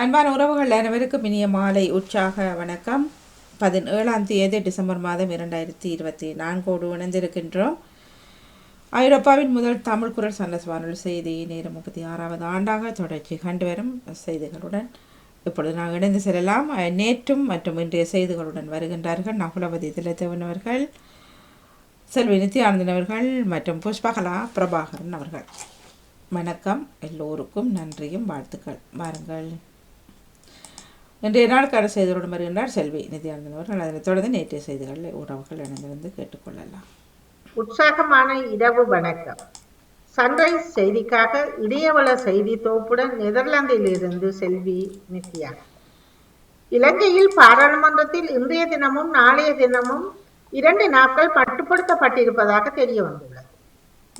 அன்பான உறவுகள் அனைவருக்கும் இனிய மாலை உற்சாக வணக்கம். பதினேழாம் தேதி டிசம்பர் மாதம் இரண்டாயிரத்தி இருபத்தி நான்கோடு இணைந்திருக்கின்றோம். ஐரோப்பாவின் முதல் தமிழ் குரல் சண்டஸ் வானொலி செய்தி நேரம் முப்பத்தி ஆறாவது ஆண்டாக தொடர்ச்சி கண்டு வரும் செய்திகளுடன் இப்பொழுது நாங்கள் இணைந்து செல்லலாம். நேற்றும் மற்றும் இன்றைய செய்திகளுடன் வருகின்றார்கள் நகுலவதி திலத்தேவன் அவர்கள் செல்வி நித்யானந்தன் அவர்கள் மற்றும் புஷ்பகலா பிரபாகரன் அவர்கள். வணக்கம். எல்லோருக்கும் நன்றியும் வாழ்த்துக்கள். வாருங்கள். இன்றைய நாளுக்கான செய்திகளுடன் வருகின்றார் செல்வி நித்யானந்தன் அவர்கள். அதனைத் தொடர்ந்து நேற்றைய செய்திகளில் உறவுகள் இணைந்திருந்து கேட்டுக்கொள்ளலாம். உற்சாகமான இரவு வணக்கம். சன்ரைஸ் செய்திக்காக இடையவள செய்தி தொகுப்புடன் நெதர்லாந்திலிருந்து செல்வி நித்யா. இலங்கையில் பாராளுமன்றத்தில் இன்றைய தினமும் நாளைய தினமும் இரண்டு நாட்கள் மட்டுப்படுத்தப்பட்டிருப்பதாக தெரிய வந்துள்ளது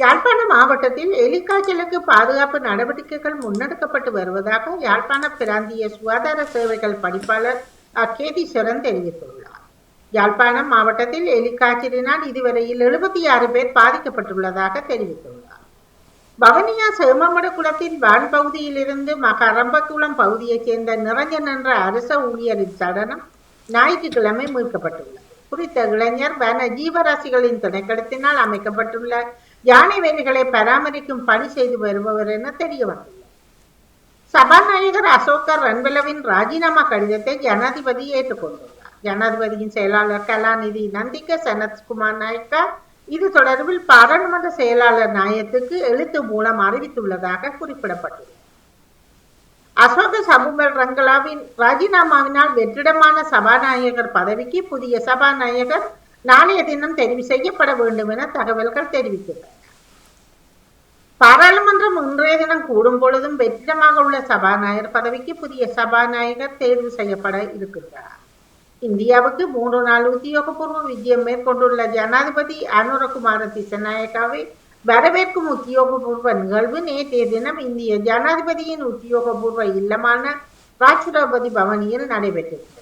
யாழ்ப்பாண மாவட்டத்தில் எலிக்காய்ச்சலுக்கு பாதுகாப்பு நடவடிக்கைகள் முன்னெடுக்கப்பட்டு வருவதாக யாழ்ப்பாண பிராந்திய சுகாதார சேவைகள் படிப்பாளர் அக்கேதீஸ்வரன் தெரிவித்துள்ளார். யாழ்ப்பாணம் மாவட்டத்தில் எலிக்காய்ச்சலினால் இதுவரையில் எழுபத்தி ஆறு பேர் பாதிக்கப்பட்டுள்ளதாக தெரிவித்துள்ளார். வவனியா சேமமட குளத்தின் வான் பகுதியிலிருந்து மகரம்பக்குளம் பகுதியைச் சேர்ந்த நிரஞ்சன் என்ற அரச ஊழியரின் சடலம் ஞாயிற்றுக்கிழமை மீட்கப்பட்டுள்ளது. குறித்த இளைஞர் வன ஜீவராசிகளின் திணைக்களத்தினால் அமைக்கப்பட்டுள்ள யானை வேலிகளை பராமரிக்கும் பணி செய்து வருபவர் என தெரிய வந்துள்ளது. சபாநாயகர் அசோகர் ரன்வலவின் ராஜினாமா கடிதத்தை ஜனாதிபதி ஏற்றுக்கொண்டுள்ளார். ஜனாதிபதியின் செயலாளர் கலாநிதி நந்திக சனத்குமார் நாயக்கா இது தொடர்பில் பாராளுமன்ற செயலாளர் நாயத்துக்கு எழுத்து மூலம் அறிவித்துள்ளதாக குறிப்பிடப்பட்டுள்ளது. அசோக சபுமல் ரங்கலாவின் ராஜினாமாவினால் வெற்றிடமான சபாநாயகர் பதவிக்கு புதிய சபாநாயகர் நாளைய தினம் தெரிவு செய்யப்பட வேண்டும் என தகவல்கள் தெரிவிக்கின்றன பாராளுமன்றம் இன்றைய தினம் கூடும் பொழுதும் வெற்றிடமாக உள்ள சபாநாயகர் பதவிக்கு புதிய சபாநாயகர் தேர்வு செய்யப்பட இருக்கின்றார் இந்தியாவுக்கு மூன்று நாள் உத்தியோகபூர்வ விஜயம் மேற்கொண்டுள்ள ஜனாதிபதி அனுரகுமார திசநாயக்காவை வரவேற்கும் உத்தியோகபூர்வ நிகழ்வு நேற்றைய தினம் இந்திய ஜனாதிபதியின் உத்தியோகபூர்வ இல்லமான ராஷ்டிரபதி பவனியில் நடைபெற்றிருந்தது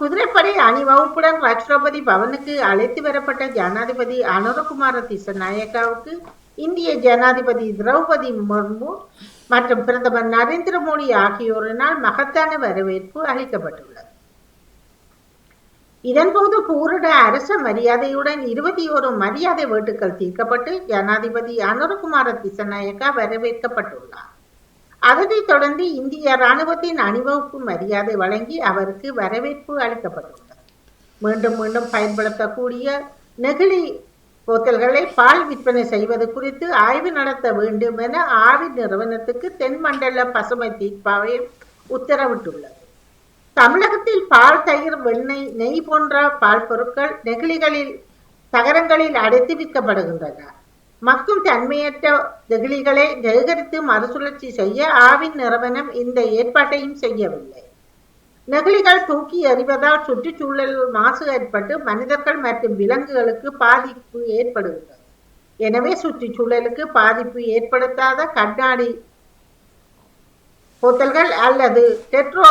குதிரைப்படை அணிவகுப்புடன் ராஷ்டிரபதி பவனுக்கு அழைத்து வரப்பட்ட ஜனாதிபதி அனுரகுமார திசநாயக்காவுக்கு இந்திய ஜனாதிபதி திரௌபதி முர்மு மற்றும் பிரதமர் நரேந்திர மோடி ஆகியோரினால் மகத்தான வரவேற்பு அளிக்கப்பட்டுள்ளது. இதன்போது பூரண அரச மரியாதையுடன் இருபத்தி ஒரு மரியாதை வேட்டுக்கள் தீர்க்கப்பட்டு ஜனாதிபதி அனுரகுமார திசநாயக்கா வரவேற்கப்பட்டுள்ளார். அதனைத் தொடர்ந்து இந்திய ராணுவத்தின் அணிவகுப்பு மரியாதை வழங்கி அவருக்கு வரவேற்பு அளிக்கப்பட்டுள்ளது மீண்டும் மீண்டும் பயன்படுத்தக்கூடிய நெகிழி போத்தல்களை பால் விற்பனை செய்வது குறித்து ஆய்வு நடத்த வேண்டும் என ஆவி நிறுவனத்துக்கு தென்மண்டல பசுமை தீர்ப்பாயம் உத்தரவிட்டுள்ளது. தமிழகத்தில் பால் தயிர் வெண்ணெய் நெய் போன்ற பால் பொருட்கள் நெகிழிகளில் தகரங்களில் அடைத்து விற்கப்படுகின்றன. மக்கும் தன்மையற்ற நெகிழிகளை சேகரித்து மறுசுழற்சி செய்ய ஆவின் நிறுவனம் இந்த ஏற்பாட்டையும் செய்யவில்லை. நெகிழிகள் தூக்கி எறிவதால் சுற்றுச்சூழல் மாசு ஏற்பட்டு மனிதர்கள் மற்றும் விலங்குகளுக்கு பாதிப்பு ஏற்படுகிறது. எனவே சுற்றுச்சூழலுக்கு பாதிப்பு ஏற்படுத்தாத கண்ணாடி போத்தல்கள் அல்லது டெட்ரோ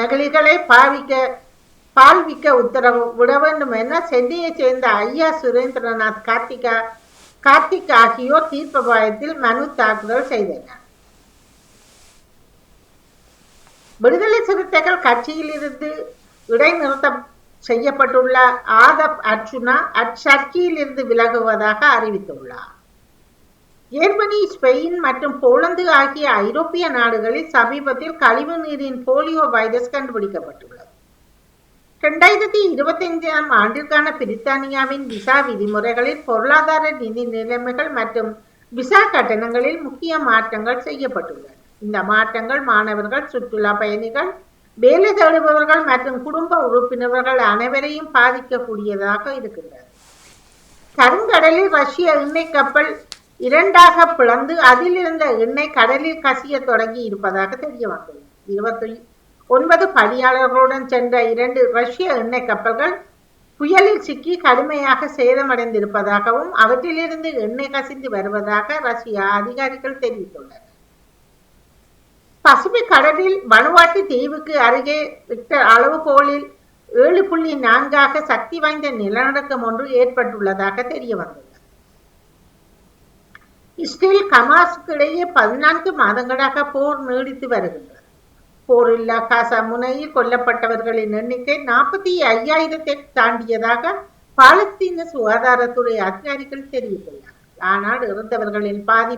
நகலிகளை பாவிக்க பால்விக்க உத்தரவு விட வேண்டும் என சென்னையைச் சேர்ந்த ஐயா சுரேந்திரநாத் கார்த்திகா கார்த்திக் ஆகியோர் தீர்ப்பபாயத்தில் மனு தாக்குதல் செய்தனர். விடுதலை சிறுத்தைகள் கட்சியிலிருந்து இடைநிறுத்தம் செய்யப்பட்டுள்ள ஆதப் அர்ச்சுனா அச்சர்ச்சையிலிருந்து விலகுவதாக அறிவித்துள்ளார். ஜெர்மனி ஸ்பெயின் மற்றும் போலந்து ஆகிய ஐரோப்பிய நாடுகளில் சமீபத்தில் கழிவு நீரின் போலியோ வைரஸ் கண்டுபிடிக்கப்பட்டுள்ளது. இரண்டாயிரத்தி இருபத்தி ஐந்தாம் ஆண்டிற்கான பிரித்தானியாவின் விசா விதிமுறைகளில் பொருளாதார நிதி நிலைமைகள் மற்றும் விசா கட்டணங்களில் முக்கிய மாற்றங்கள் செய்யப்பட்டுள்ளன. இந்த மாற்றங்கள் மாணவர்கள் சுற்றுலா பயணிகள் வேலை தேடுபவர்கள் மற்றும் குடும்ப உறுப்பினர்கள் அனைவரையும் பாதிக்கக்கூடியதாக இருக்கின்றது. கருங்கடலில் ரஷ்ய எண்ணெய் கப்பல் இரண்டாக பிளந்து அதில் இருந்த எண்ணெய் கடலில் கசிய தொடங்கி இருப்பதாக தெரிய வந்துள்ளது இருபத்தி ஒன்பது பணியாளர்களுடன் சென்ற இரண்டு ரஷ்ய எண்ணெய் கப்பல்கள் புயலில் சிக்கி கடுமையாக சேதமடைந்திருப்பதாகவும் அவற்றிலிருந்து எண்ணெய் கசிந்து வருவதாக ரஷ்யா அதிகாரிகள் தெரிவித்துள்ளனர். பசிபிக் கடலில் வனுவாட்டு தீவுக்கு அருகே ரிக்டர் அளவுகோலில் ஏழு புள்ளி நான்காக சக்தி வாய்ந்த நிலநடுக்கம் ஒன்று ஏற்பட்டுள்ளதாக தெரிய வந்துள்ளது இஸ்ரேல் கமாஸுக்கு இடையே பதினான்கு மாதங்களாக போர் நீடித்து வருகிறது. போரில் காசா முனையில் கொல்லப்பட்டவர்களின் எண்ணிக்கை நாற்பத்தி ஐயாயிரத்தை தாண்டியதாக பாலஸ்தீன சுகாதாரத்துறை அதிகாரிகள் தெரிவித்துள்ளனர் ஆனால் இறந்தவர்களின் பாதி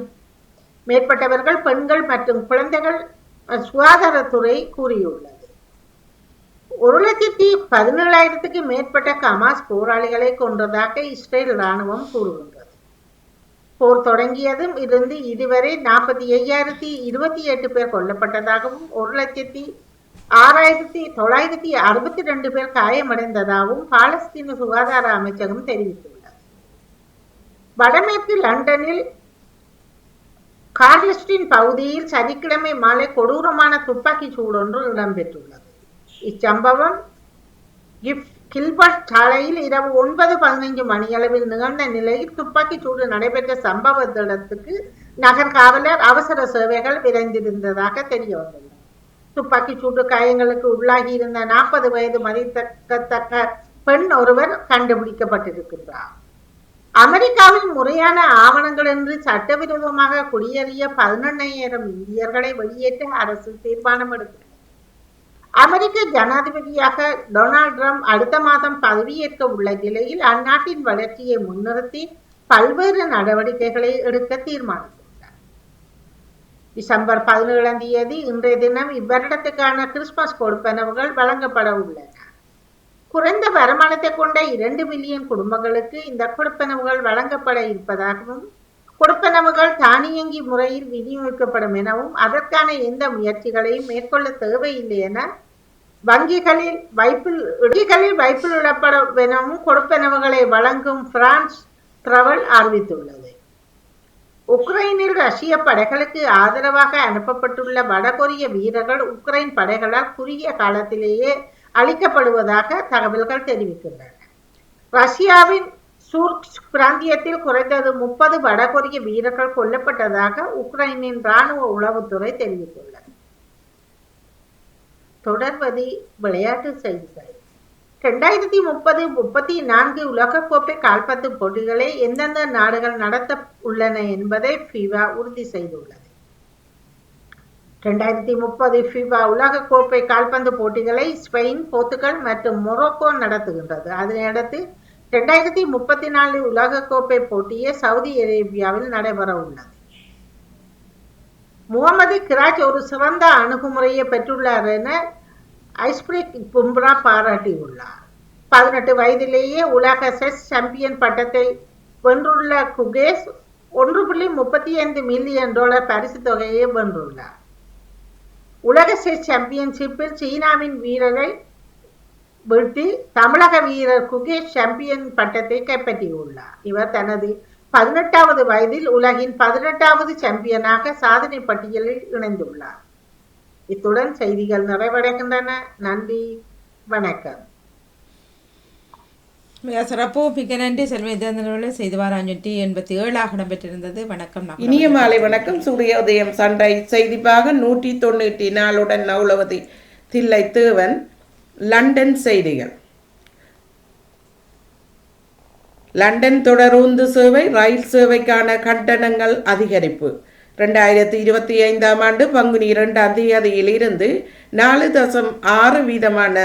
மேற்பட்டவர்கள் பெண்கள் மற்றும் குழந்தைகள் சுகாதாரத்துறை கூறியுள்ளது. ஒரு லட்சத்தி பதினேழாயிரத்துக்கு மேற்பட்ட கமாஸ் போராளிகளை கொன்றதாக இஸ்ரேல் ராணுவம் கூறுகின்றது. போர் தொடங்கியதும் இருந்து இதுவரை நாற்பத்தி ஐயாயிரத்தி இருபத்தி எட்டு பேர் கொல்லப்பட்டதாகவும் ஒரு லட்சத்தி ஆறாயிரத்தி தொள்ளாயிரத்தி அறுபத்தி ரெண்டு பேர் காயமடைந்ததாகவும் பாலஸ்தீன சுகாதார அமைச்சகம் தெரிவித்துள்ளது. வடமேற்கு லண்டனில் கார்லிஸ்டின் பகுதியில் சனிக்கிழமை மாலை கொடூரமான துப்பாக்கி சூடொன்று இடம்பெற்றுள்ளது. இச்சம்பவம் கிஃப்ட் கில்பர்ட் சாலையில் இரவு ஒன்பது பதினைஞ்சு மணியளவில் நிகழ்ந்த நிலையில் துப்பாக்கிச் சூடு நடைபெற்ற சம்பவ இடத்துக்கு நகர் காவலர் அவசர சேவைகள் விரைந்திருந்ததாக தெரிய வந்துள்ளது துப்பாக்கிச் சூடு காயங்களுக்கு உள்ளாகி இருந்த நாற்பது வயது மதித்தக்கத்தக்க பெண் ஒருவர் கண்டுபிடிக்கப்பட்டிருக்கின்றார். அமெரிக்காவில் முறையான ஆவணங்கள் என்று சட்டவிரோதமாக குடியேறிய பதினெண்ணாயிரம் இந்தியர்களை வெளியேற்ற அரசு தீர்மானம் எடுத்துள்ளது அமெரிக்க ஜனாதிபதியாக டொனால்ட் ட்ரம்ப் அடுத்த மாதம் பதவியேற்க உள்ள நிலையில் அந்நாட்டின் வளர்ச்சியை முன்னிறுத்தி பல்வேறு நடவடிக்கைகளை எடுக்க தீர்மானித்துள்ளார் டிசம்பர் பதினேழாம் தேதி இன்றைய தினம் இவ்வருடத்துக்கான கிறிஸ்துமஸ் கொடுப்பனவுகள் வழங்கப்பட உள்ளன. குறைந்த வருமானத்தை கொண்ட இரண்டு மில்லியன் குடும்பங்களுக்கு இந்த கொடுப்பனவுகள் வழங்கப்பட இருப்பதாகவும் கொடுப்பனவுகள் தானியங்கி முறையில் விநியோகிக்கப்படும் எனவும் அதற்கான எந்த முயற்சிகளையும் மேற்கொள்ள தேவையில்லை என வங்கிகளில் வைப்பில் வங்கிகளில் வைப்பில் விடப்படும் எனவும் கொடுப்பனவுகளை வழங்கும் பிரான்ஸ் டிரவல் அறிவித்துள்ளது. உக்ரைனில் ரஷ்ய படைகளுக்கு ஆதரவாக அனுப்பப்பட்டுள்ள வடகொரிய வீரர்கள் உக்ரைன் படைகளால் குறுகிய காலத்திலேயே அளிக்கப்படுவதாக தகவல்கள் தெரிவிக்கின்றன. ரஷ்யாவின் சூர்க்ஸ் பிராந்தியத்தில் குறைந்தது முப்பது வடகொரிய வீரர்கள் கொல்லப்பட்டதாக உக்ரைனின் ராணுவ உளவுத்துறை தெரிவித்துள்ளது. தொடர்வது விளையாட்டு செய்திகள். ரெண்டாயிரத்தி முப்பது முப்பத்தி நான்கு உலகக்கோப்பை கால்பந்து போட்டிகளை எந்தெந்த நாடுகள் நடத்த உள்ளன என்பதை ஃபிவா உறுதி செய்துள்ளது. ரெண்டாயிரத்தி முப்பது ஃபிபா உலகக்கோப்பை கால்பந்து போட்டிகளை ஸ்பெயின் போர்த்துகல் மற்றும் மொரோக்கோ நடத்துகின்றது. அதனையடுத்து ரெண்டாயிரத்தி முப்பத்தி நாலு உலகக்கோப்பை போட்டியே சவுதி அரேபியாவில் நடைபெற உள்ளது முகமது கிராஜ் ஒரு சிறந்த அணுகுமுறையை பெற்றுள்ளார் என ஐஸ்பிரிக் பும்ரா பாராட்டியுள்ளார். பதினெட்டு வயதிலேயே உலக செஸ் சாம்பியன் பட்டத்தை வென்றுள்ள குகேஸ் ஒன்று புள்ளி முப்பத்தி ஐந்து மில்லியன் டாலர் பரிசு தொகையை வென்றுள்ளார். உலக செஸ் சாம்பியன்ஷிப்பில் சீனாவின் வீரரை வீழ்த்தி தமிழக வீரர் குகேஷ் சாம்பியன் பட்டத்தை கைப்பற்றியுள்ளார். இவர் தனது பதினெட்டாவது வயதில் உலகின் பதினெட்டாவது சாம்பியனாக சாதனை பட்டியலில் இணைந்துள்ளார். இத்துடன் செய்திகள் நிறைவடைகின்றன. நன்றி. வணக்கம். மிக சிறப்பு. மிக நன்றி. செல்வ செய்து வாராஞ்சொட்டி எண்பத்தி ஏழாக இடம்பெற்றிருந்தது. வணக்கம். இனிய மாலை வணக்கம். சூரியோதயம் சண்டை செய்திப்பாக நூற்றி தொண்ணூற்றி நாலுடன் நவுலவதி தில்லை தேவன் லண்டன் செய்திகள். லண்டன் தொடருந்து சேவை ரயில் சேவைக்கான கட்டணங்கள் அதிகரிப்பு. ரெண்டாயிரத்தி இருபத்தி ஐந்தாம் ஆண்டு பங்குனி இரண்டாம் தேதியிலிருந்து நாலு தசம் ஆறு வீதமான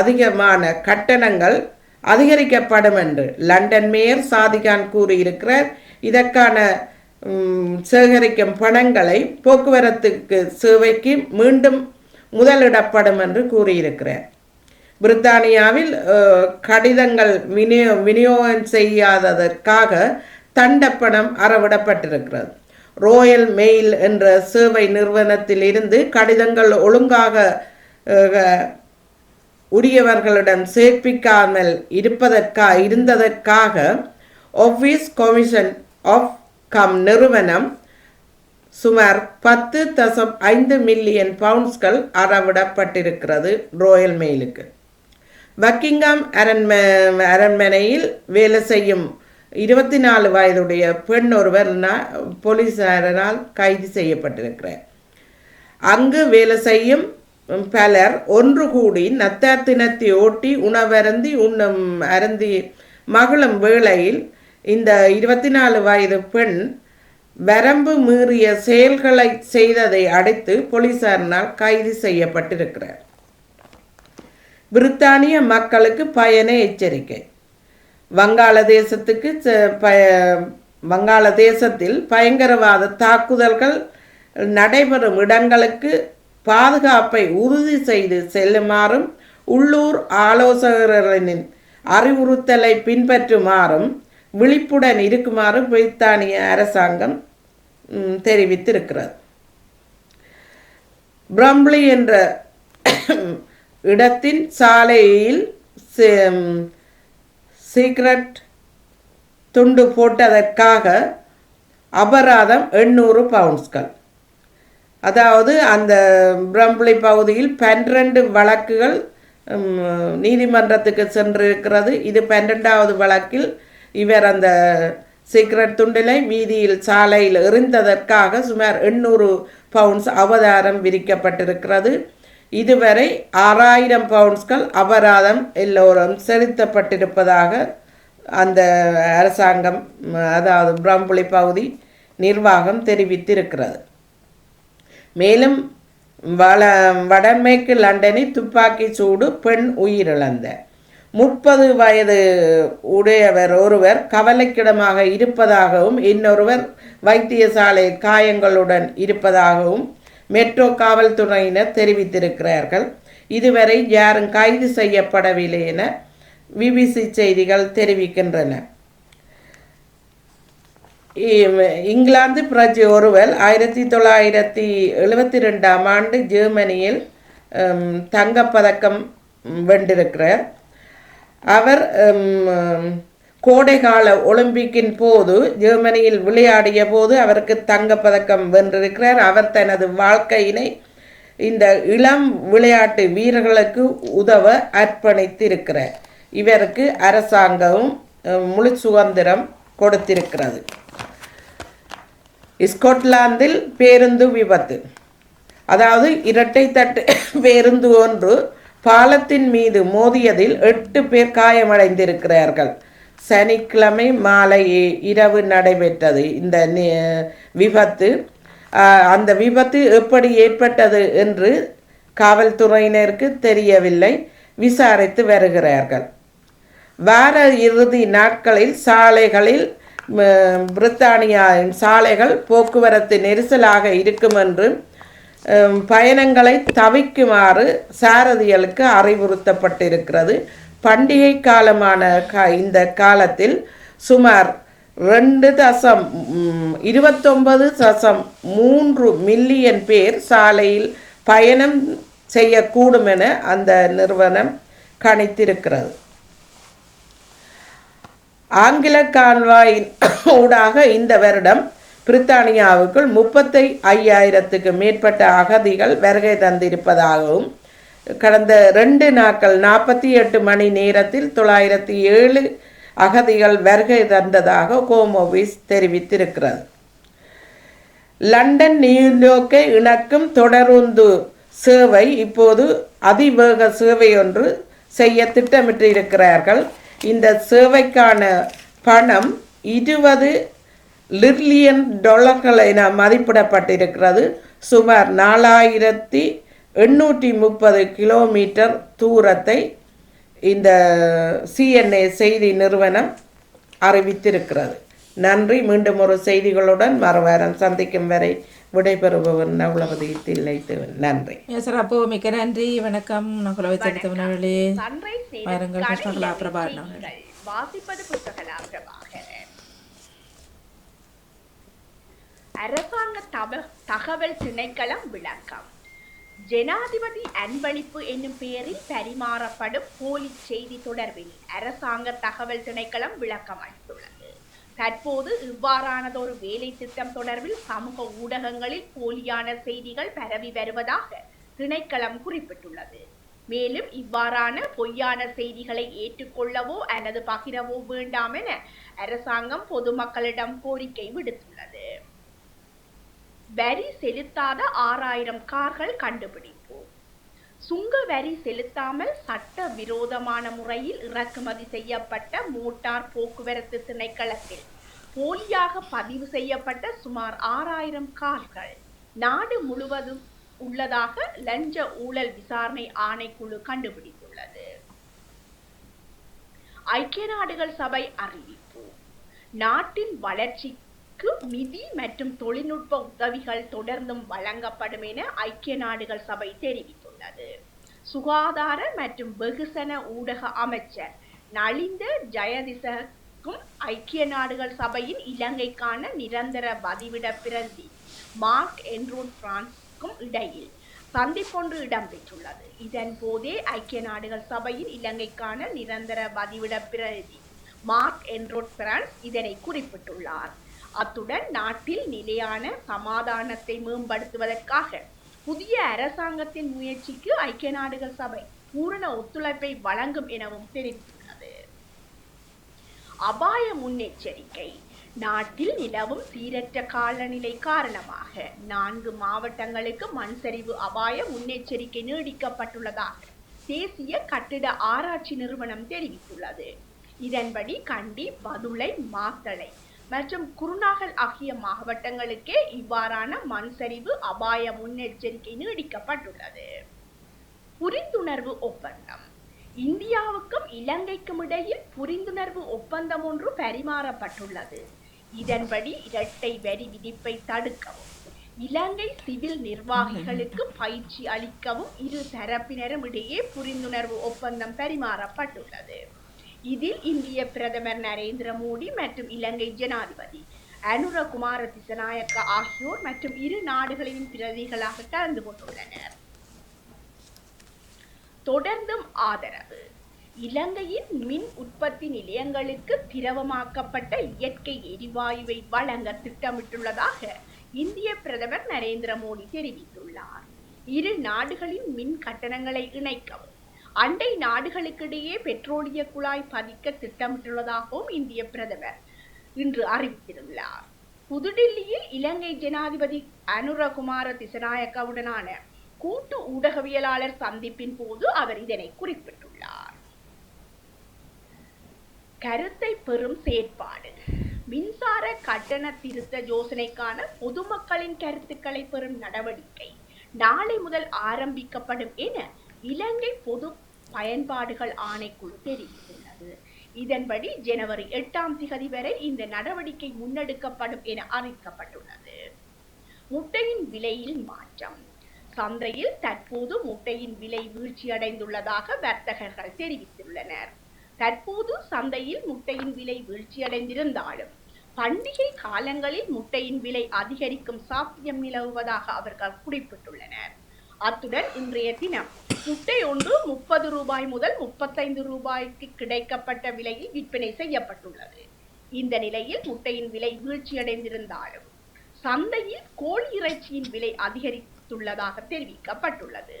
அதிகமான கட்டணங்கள் அதிகரிக்கப்படும் என்று லண்டன் மேயர் சாதிகான் கூறியிருக்கிறார். இதற்கான சேகரிக்கும் பணங்களை போக்குவரத்துக்கு சேவைக்கு மீண்டும் முதலிடப்படும் என்று கூறியிருக்கிறார். பிரித்தானியாவில் கடிதங்கள் விநியோ விநியோகம் செய்யாததற்காக தண்டப்பணம் அறவிடப்பட்டிருக்கிறது. ரோயல் மெயில் என்ற சேவை நிறுவனத்தில் இருந்து கடிதங்கள் ஒழுங்காக உரியவர்களிடம் சேர்ப்பிக்காமல் இருப்பதற்கா இருந்ததற்காக ஆஃபீஸ் கமிஷன் ஆஃப் கம் நிறுவனம் சுமார் பத்து தசம் ஐந்து மில்லியன் பவுண்ட்ஸ்கள் அறவிடப்பட்டிருக்கிறது ரோயல் மெயிலுக்கு பக்கிங்காம் அரண்ம அரண்மனையில் வேலை செய்யும் இருபத்தி நாலு வயதுடைய பெண் ஒருவர் போலீசாரனால் போலீசாரினால் கைது செய்யப்பட்டிருக்கிறார். அங்கு வேலை செய்யும் பலர் ஒன்று கூடி நத்தார் தினத்தை ஓட்டி உணவருந்தி உண்ணும் அருந்தி மகளும் வேளையில் இந்த இருபத்தி நாலு வயது பெண் வரம்பு மீறிய செயல்களை செய்ததை அடைத்து போலீசாரினால் கைது செய்யப்பட்டிருக்கிறார். பிரித்தானிய மக்களுக்கு பயண எச்சரிக்கை. வங்காளதேசத்துக்கு ச- பய- வங்காளதேசத்தில் பயங்கரவாத தாக்குதல்கள் நடைபெறும் இடங்களுக்கு பாதுகாப்பை உறுதி செய்து செல்லுமாறும் உள்ளூர் ஆலோசகர்களின் அறிவுறுத்தலை பின்பற்றுமாறும் விழிப்புடன் இருக்குமாறு பிரித்தானிய அரசாங்கம் தெரிவித்திருக்கிறது. பிரம்ப்ளி என்ற இடத்தின் சாலையில் சே- சீக்ரெட் துண்டு போட்டதற்காக அபராதம் எண்ணூறு பவுண்ட்ஸ்கள் அதாவது அந்த பிரம்ப்ளி பகுதியில் பன்னிரண்டு வழக்குகள் நீதிமன்றத்துக்கு சென்றிருக்கிறது. இது பன்னெண்டாவது வழக்கில் இவர் அந்த சீக்ரெட் துண்டிலை வீதியில் சாலையில் எறிந்ததற்காக சுமார் எண்ணூறு பவுண்ட்ஸ் அவதாரம் விதிக்கப்பட்டிருக்கிறது. இதுவரை ஆறாயிரம் பவுண்ட்ஸ்கள் அபராதம் எல்லோரும் செலுத்தப்பட்டிருப்பதாக அந்த அரசாங்கம் அதாவது பிரம்புளி பகுதி நிர்வாகம் தெரிவித்திருக்கிறது. மேலும் வள வடமேற்கு லண்டனில் துப்பாக்கி சூடு பெண் உயிரிழந்த. முப்பது வயது உடையவர் ஒருவர் கவலைக்கிடமாக இருப்பதாகவும் இன்னொருவர் வைத்தியசாலையில் காயங்களுடன் இருப்பதாகவும் மெட்ரோ காவல்துறையினர் தெரிவித்திருக்கிறார்கள். இதுவரை யாரும் கைது செய்யப்படவில்லை என பிபிசி செய்திகள் தெரிவிக்கின்றன. இ- இங்கிலாந்து பிரஜை ஒருவர் ஆயிரத்தி தொள்ளாயிரத்தி எழுபத்தி ரெண்டாம் ஆண்டு ஜெர்மனியில் தங்கப்பதக்கம் வென்றிருக்கிறார். அவர் ஹம், கோடைகால ஒலிம்பிக்கின் போது ஜெர்மனியில் விளையாடிய போது அவருக்கு தங்கப்பதக்கம் வென்றிருக்கிறார். அவர் தனது வாழ்க்கையினை இந்த இளம் விளையாட்டு வீரர்களுக்கு உதவ அர்ப்பணித்திருக்கிறார். இவருக்கு அரசாங்கமும் முழு சுதந்திரம் கொடுத்திருக்கிறது. ஸ்கொட்லாந்தில் பேருந்து விபத்து. அதாவது இரட்டை தட்டு பேருந்து ஒன்று பாலத்தின் மீது மோதியதில் எட்டு பேர் காயமடைந்திருக்கிறார்கள். சனிக்கிழமை மாலை இரவு நடைபெற்றது. இந்த விபத்து அந்த விபத்து எப்படி ஏற்பட்டது என்று காவல்துறையினருக்கு தெரியவில்லை. விசாரித்து வருகிறார்கள். வார இறுதி நாட்களில் சாலைகளில் பிரித்தானியாவின் சாலைகள் போக்குவரத்து நெரிசலாக இருக்கும் என்று பயணங்களை தவிக்குமாறு சாரதிகளுக்கு அறிவுறுத்தப்பட்டிருக்கிறது. பண்டிகை காலமான க இந்த காலத்தில் சுமார் ரெண்டு தசம் இருபத்தொன்பது தசம் மூன்று மில்லியன் பேர் சாலையில் பயணம் செய்யக்கூடும் என அந்த நிறுவனம் கணித்திருக்கிறது. ஆங்கில கால்வாயின் ஊடாக இந்த வருடம் பிரித்தானியாவுக்குள் முப்பத்தை ஐயாயிரத்துக்கு மேற்பட்ட அகதிகள் வருகை தந்திருப்பதாகவும் கடந்த ரெண்டு நாட்கள் நாற்பத்தி எட்டு மணி நேரத்தில் தொள்ளாயிரத்தி ஏழு அகதிகள் வருகை தந்ததாக கோமோவிஸ் தெரிவித்திருக்கிறது. லண்டன் நியூயோர்க்கை இணக்கும் தொடருந்து சேவை இப்போது அதிவேக சேவை ஒன்று செய்ய திட்டமிட்டிருக்கிறார்கள். இந்த சேவைக்கான பணம் இருபது லிர்லியன் டாலர்கள் என மதிப்பிடப்பட்டிருக்கிறது. சுமார் நாலாயிரத்தி எண்ணூற்றி முப்பது கிலோமீட்டர் தூரத்தை இந்த சிஎன்ஏ செய்தி நிறுவனம் அறிவித்திருக்கிறது. நன்றி. மீண்டும் ஒரு செய்திகளுடன் மறுவாரம் சந்திக்கும் வரை விடைபெறுபவர் நவலவதி தில்லை நன்றி. சிறப்பு மிக்க நன்றி. வணக்கம். நகுலவை தடுத்தவர்களே சன்ரைஸ் வாருங்கள், இலங்கை பிரபாகரன் செய்திகள். வாசிப்பது புத்தகலா பிரபாகரன் அரசாங்க தகவல் திணைக்களம் விளக்கம். ஜனாதிபதி அன்பளிப்பு என்னும் பெயரில் பரிமாறப்படும் போலி செய்தி தொடர்பில் அரசாங்க தகவல் திணைக்களம் விளக்கம் அளித்துள்ளது. தற்போது இவ்வாறானதொரு வேலை திட்டம் தொடர்பில் சமூக ஊடகங்களில் போலியான செய்திகள் பரவி வருவதாக திணைக்களம் குறிப்பிட்டுள்ளது. மேலும் இவ்வாறான பொய்யான செய்திகளை ஏற்றுக்கொள்ளவோ அல்லது பகிரவோ வேண்டாம் என அரசாங்கம் பொதுமக்களிடம் கோரிக்கை விடுத்துள்ளது. வரி செலுத்தாத ஆறாயிரம் கார்கள் கண்டுபிடிப்போம். சுங்க வரி செலுத்தாமல் சட்ட விரோதமான முறையில் இறக்குமதி செய்யப்பட்ட மோட்டார் போக்குவரத்து திணைக்களத்தில் போலியாக பதிவு செய்யப்பட்ட சுமார் ஆறாயிரம் கார்கள் நாடு முழுவதும் உள்ளதாக லஞ்ச ஊழல் விசாரணை ஆணைக்குழு கண்டுபிடித்துள்ளது. ஐக்கிய நாடுகள் சபை அறிவிப்பு. நாட்டின் வளர்ச்சிக்கு நிதி மற்றும் தொழில்நுட்ப உதவிகள் தொடர்ந்தும் வழங்கப்படும் என ஐக்கிய நாடுகள் சபை தெரிவித்துள்ளது. சுகாதார மற்றும் வெகுசன ஊடக அமைச்சர் நலிந்த ஜயதிசக்கும் ஐக்கிய நாடுகள் சபையின் இலங்கைக்கான நிரந்தர பதிவிட பிரதி மார்க் என்ரூன் பிரான்ஸ்க்கும் இடையில் சந்திப்பொன்று இடம்பெற்றுள்ளது. இதன் போதே ஐக்கிய நாடுகள் சபையின் இலங்கைக்கான நிரந்தர பதிவிட பிரதி மார்க் என்ரோட் பிரான்ஸ் இதனை குறிப்பிட்டுள்ளார். அத்துடன் நாட்டில் நிலையான சமாதானத்தை மேம்படுத்துவதற்காக புதிய அரசாங்கத்தின் முயற்சிக்கு ஐக்கிய நாடுகள் சபை பூரண ஒத்துழைப்பை வழங்கும் எனவும் தெரிவித்துள்ளது. அபாய முன்னெச்சரிக்கை நாட்டில் நிலவும் சீரற்ற காலநிலை காரணமாக நான்கு மாவட்டங்களுக்கு மண் சரிவு அபாய முன்னெச்சரிக்கை நீடிக்கப்பட்டுள்ளதாக தேசிய கட்டிட ஆராய்ச்சி நிறுவனம் தெரிவித்துள்ளது. இதன்படி கண்டி பதுளை மாத்தளை மற்றும் குருநாகல் ஆகிய மாவட்டங்களுக்கே இவ்வாறான மண் சரிவு அபாய முன்னெச்சரிக்கை நீடிக்கப்பட்டுள்ளது. புரிந்துணர்வு ஒப்பந்தம். இந்தியாவுக்கும் இலங்கைக்கும் இடையில் புரிந்துணர்வு ஒப்பந்தம் ஒன்று பரிமாறப்பட்டுள்ளது. இதன்படி இரட்டை வரி விதிப்பை தடுக்கவும் இலங்கை சிவில் நிர்வாகிகளுக்கு பயிற்சி அளிக்கவும் இரு தரப்பினரும் இடையே புரிந்துணர்வு ஒப்பந்தம் பரிமாறப்பட்டுள்ளது. இதில் இந்திய பிரதமர் நரேந்திர மோடி மற்றும் இலங்கை ஜனாதிபதி அனுர குமார திசநாயக்க ஆகியோர் மற்றும் இரு நாடுகளின் பிரதிகளாக கலந்து கொண்டுள்ளனர். தொடர்ந்தும் ஆதரவு. இலங்கையின் மின் உற்பத்தி நிலையங்களுக்கு திரவமாக்கப்பட்ட இயற்கை எரிவாயுவை வழங்க திட்டமிட்டுள்ளதாக இந்திய பிரதமர் நரேந்திர மோடி தெரிவித்துள்ளார். இரு நாடுகளின் மின் கட்டணங்களை இணைக்கவும் அண்டை நாடுகளுக்கிடையே பெட்ரோலிய குழாய் பதிக்க திட்டமிட்டுள்ளதாகவும் இந்திய பிரதமர் இன்று அறிவித்திருந்தார் புதுடில்லியில் இலங்கை ஜனாதிபதி அனுரகுமார திசநாயக்கவுடனான கூட்டு ஊடகவியலாளர் சந்திப்பின் போது அவர் இதனை குறிப்பிட்டுள்ளார். கருத்தை பெறும் செயற்பாடு. மின்சார கட்டண திருத்த யோசனைக்கான பொதுமக்களின் கருத்துக்களை பெறும் நடவடிக்கை நாளை முதல் ஆரம்பிக்கப்படும் என இலங்கை பொது பயன்பாடுகள் ஆணைக்குழு தெரிவித்துள்ளது இதன்படி ஜனவரி எட்டாம் திகதி வரை இந்த நடவடிக்கை முன்னெடுக்கப்படும் என அறிவிக்கப்பட்டுள்ளது. முட்டையின் விலையில் மாற்றம். சந்தையில் தற்போது முட்டையின் விலை வீழ்ச்சியடைந்துள்ளதாக வர்த்தகர்கள் தெரிவித்துள்ளனர். தற்போது சந்தையில் முட்டையின் விலை வீழ்ச்சியடைந்திருந்தாலும் பண்டிகை காலங்களில் முட்டையின் விலை அதிகரிக்கும் சாத்தியம் நிலவுவதாக அவர்கள் குறிப்பிட்டுள்ளனர். அத்துடன் இன்றைய தினம் முட்டை ஒன்று முப்பது ரூபாய் முதல் முப்பத்தைந்து ரூபாய்க்கு கிடைக்கப்பட்ட விலையில் விற்பனை செய்யப்பட்டுள்ளது. இந்த நிலையில் முட்டையின் விலை வீழ்ச்சியடைந்திருந்தாலும் சந்தையில் கோழி இறைச்சியின் விலை அதிகரித்துள்ளதாக தெரிவிக்கப்பட்டுள்ளது.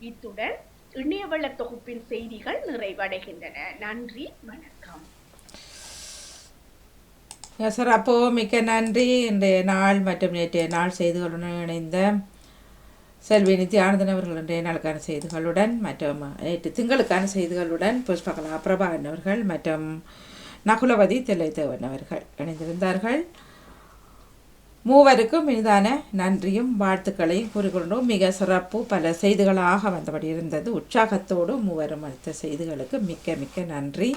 இத்துடன் இணையவள தொகுப்பின் செய்திகள் நிறைவடைகின்றன. நன்றி வணக்கம். சார் அப்போ மிக்க நன்றி. இன்றைய நாள் மற்றும் நேற்றைய நாள் செய்திகளுடன் இணைந்த செல்வி நித்யானந்தன் அவர்கள் இன்றைய நாளுக்கான செய்திகளுடன் மற்றும் நேற்று திங்களுக்கான செய்திகளுடன் புஷ்பகலா பிரபாகரன் அவர்கள் மற்றும் நகுலவதி தில்லைத்தேவன் அவர்கள் இணைந்திருந்தார்கள். மூவருக்கும் இனிதான நன்றியும் வாழ்த்துக்களையும் கூறிக்கொண்டும். மிக சிறப்பு பல செய்திகளாக வந்தபடி இருந்தது. உற்சாகத்தோடு மூவரும் அடுத்த செய்திகளுக்கு மிக்க மிக்க நன்றி.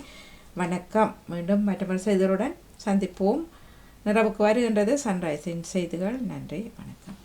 வணக்கம். மீண்டும் மற்றொரு செய்திகளுடன் சந்திப்போம். நிறவுக்கு வருகின்றது சன்ரைஸின் செய்திகள். நன்றி. வணக்கம்.